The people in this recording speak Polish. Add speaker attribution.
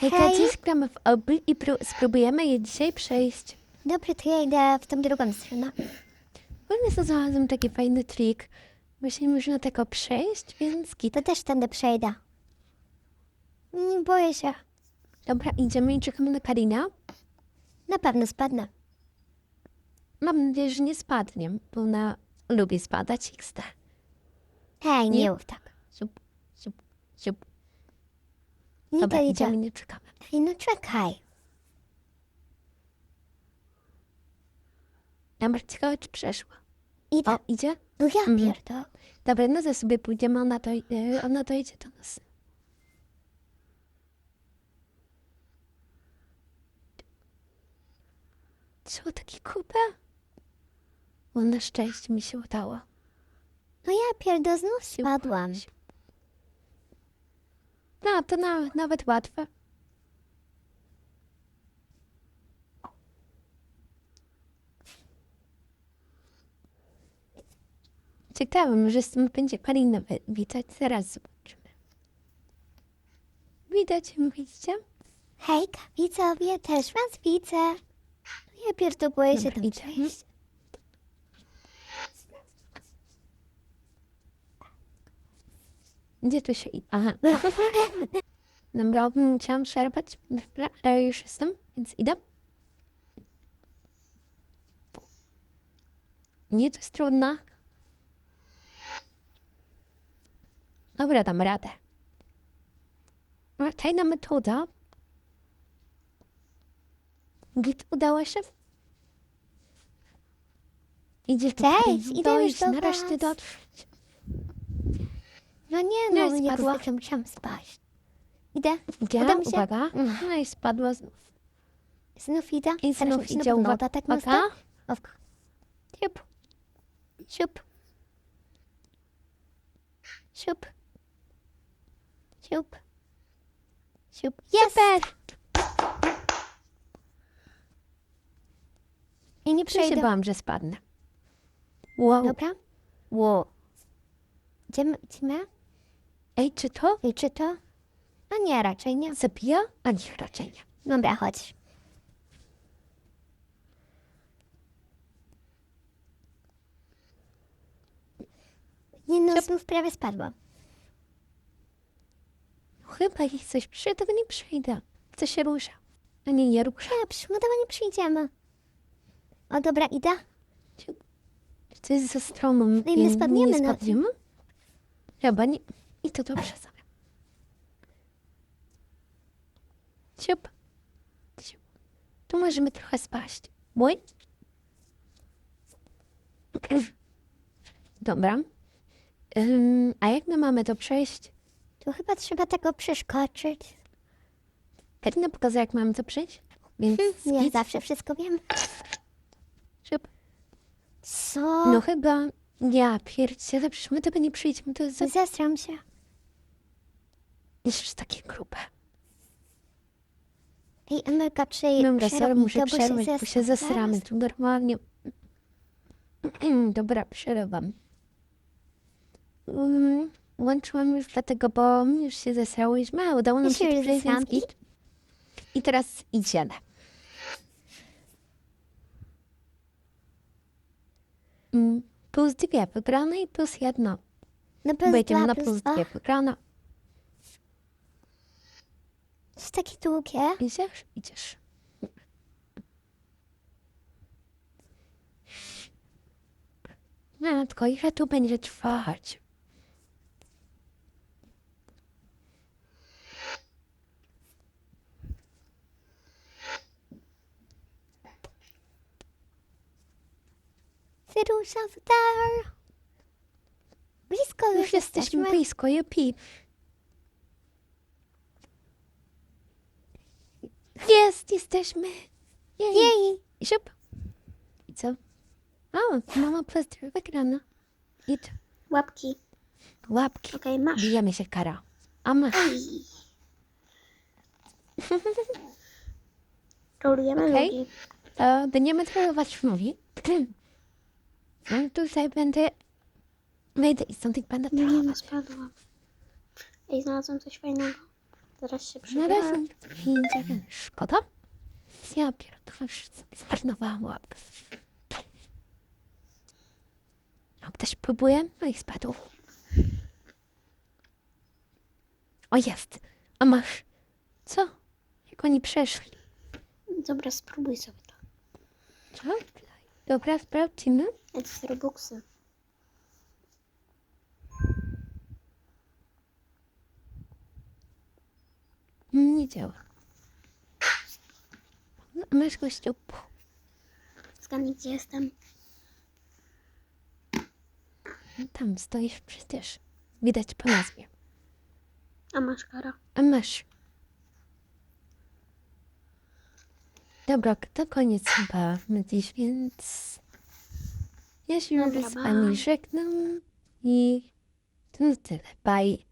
Speaker 1: Hejka,
Speaker 2: Hej.
Speaker 1: dziś gramy w oby i pró- spróbujemy je dzisiaj przejść.
Speaker 2: Dobra, to ja idę w tą drugą stronę.
Speaker 1: Właśnie to znalazłem taki fajny trik. Właśnie można tego przejść, więc git.
Speaker 2: To też tędy przejdę. Nie boję się.
Speaker 1: Dobra, idziemy i czekamy na Karina.
Speaker 2: Na pewno spadnę.
Speaker 1: Mam nadzieję, że nie spadnie, bo ona lubi spadać XD.
Speaker 2: Hej, nie,
Speaker 1: Nie.
Speaker 2: mów tak.
Speaker 1: Siup, siup, siup.
Speaker 2: Nie
Speaker 1: Dobra,
Speaker 2: to
Speaker 1: idziemy, nie czekamy.
Speaker 2: Hej, no czekaj.
Speaker 1: Dobra, ciekawe, czy przeszła.
Speaker 2: Idę.
Speaker 1: O, idzie?
Speaker 2: No ja
Speaker 1: Mhm.
Speaker 2: pierdolę.
Speaker 1: Dobra, no to sobie pójdziemy, ona to, yy, ona to idzie do nas. Co, taki kupę? Bo na szczęście mi się udało.
Speaker 2: No ja pierdolę, znów spadłam.
Speaker 1: No, to na, nawet łatwe. Ciekawe, może stąd będzie Karina wi- witać. Zaraz zobaczymy. Widać, widzicie?
Speaker 2: Hejka, widzowie, też was widzę. Ja pierdolę, się tam.
Speaker 1: Gdzie tu się... i- Aha. Dobra, mm, chciałam przerwać, Dobra, ale już jestem, więc idę. Nie, to jest trudne. Dobra, dam radę. Tajna metoda. Git udało się? Idziesz do
Speaker 2: Cześć, idę już do
Speaker 1: nareszcie
Speaker 2: was.
Speaker 1: dotrzeć.
Speaker 2: No nie,
Speaker 1: No
Speaker 2: no,
Speaker 1: i
Speaker 2: nie
Speaker 1: spadła.
Speaker 2: zwykle musiałam spaść. Idę.
Speaker 1: Gdzie?
Speaker 2: Uda mi się?
Speaker 1: Uwaga. No i spadła znów.
Speaker 2: Znów idę.
Speaker 1: I
Speaker 2: Teraz
Speaker 1: znów
Speaker 2: się
Speaker 1: idzie
Speaker 2: na pewno
Speaker 1: uwaga.
Speaker 2: tak
Speaker 1: uwaga.
Speaker 2: Owka. Siup. Siup. Siup. Siup. Siup. Jest!
Speaker 1: Super!
Speaker 2: I nie
Speaker 1: Ja się
Speaker 2: przejdę.
Speaker 1: bałam, że spadnę. Wow.
Speaker 2: Dobra? Wow. Idziemy, idziemy?
Speaker 1: Ej, czy to
Speaker 2: I czy to? No nie, raczej nie.
Speaker 1: zabija? A nie, raczej nie.
Speaker 2: Dobra, chodź. Nie no,
Speaker 1: Siup.
Speaker 2: znów prawie spadłam.
Speaker 1: Chyba ich coś przy tego nie przyjdę. Co się rusza? A nie, nie rusza.
Speaker 2: Przy- no nie przyjdziemy. O, dobra, idę.
Speaker 1: To jest za stroną.
Speaker 2: No i my
Speaker 1: nie-
Speaker 2: spadniemy,
Speaker 1: Nie
Speaker 2: no.
Speaker 1: spadniemy? Chyba nie. I to dobrze sobie. Siup. Siup. Tu możemy trochę spaść. Oj. Dobra. Ym, a jak my mamy to przejść?
Speaker 2: Tu chyba trzeba tego przeskoczyć.
Speaker 1: Karina pokazała, jak mamy to przejść? Więc
Speaker 2: Ja
Speaker 1: skip.
Speaker 2: zawsze wszystko wiem.
Speaker 1: Siup.
Speaker 2: Co?
Speaker 1: No chyba... Ja pierdzielę, przecież my tego nie przyjdziemy. To jest za...
Speaker 2: Się.
Speaker 1: Jeszcze takie grube.
Speaker 2: Ej, Amelka, czy
Speaker 1: Dobra, sorry, muszę przerwać, bo się zesramy. Tu normalnie... Dobra, przerywam. Um, łączyłam już dlatego, bo już się zesrałyśmy, udało nam się przejść,
Speaker 2: i-
Speaker 1: teraz idziemy. Mm, Plus dwie wygrane i plus jedno.
Speaker 2: No plus
Speaker 1: Wejdziemy
Speaker 2: dwa,
Speaker 1: na
Speaker 2: plus
Speaker 1: dwie wygrane.
Speaker 2: To jest takie długie.
Speaker 1: Idziesz? Idziesz. No, tylko ile tu będzie trwać?
Speaker 2: Wyrusza w dar. Blisko już,
Speaker 1: Już jesteśmy blisko, jupi. Jest, jesteśmy. Jej.
Speaker 2: Jej.
Speaker 1: I siup. I co? O, mama plus dwie wygrana. I t-
Speaker 3: Łapki.
Speaker 1: łapki.
Speaker 3: Okej, masz.
Speaker 1: Bijemy się kara. A my.
Speaker 3: Ej. Rolujemy
Speaker 1: Okej.
Speaker 3: ludzi.
Speaker 1: To będziemy trollować mówi. No tutaj będę... Wejdę i stąd będę
Speaker 3: Nie, nie,
Speaker 1: trollować.
Speaker 3: spadłam. Ej, znalazłam coś fajnego. Teraz się
Speaker 1: Na razie idzie. Szkoda? Ja pierdolę, wszystko zmarnowałam. A ktoś próbuje? No i spadł. O, jest. A masz. Co? Jak oni przeszli?
Speaker 3: Dobra, spróbuj sobie to.
Speaker 1: Co? Dobra, sprawdzimy.
Speaker 3: To jest Robuxy.
Speaker 1: Nie działa. No, Masz gościu.
Speaker 3: Zgadnij, gdzie jestem.
Speaker 1: Tam stoisz przecież. Widać po nazwie.
Speaker 3: A masz kara.
Speaker 1: A masz. Dobra, to koniec chyba dziś, więc ja się
Speaker 3: Dobra,
Speaker 1: już z wami żegnam i to na tyle. Bye.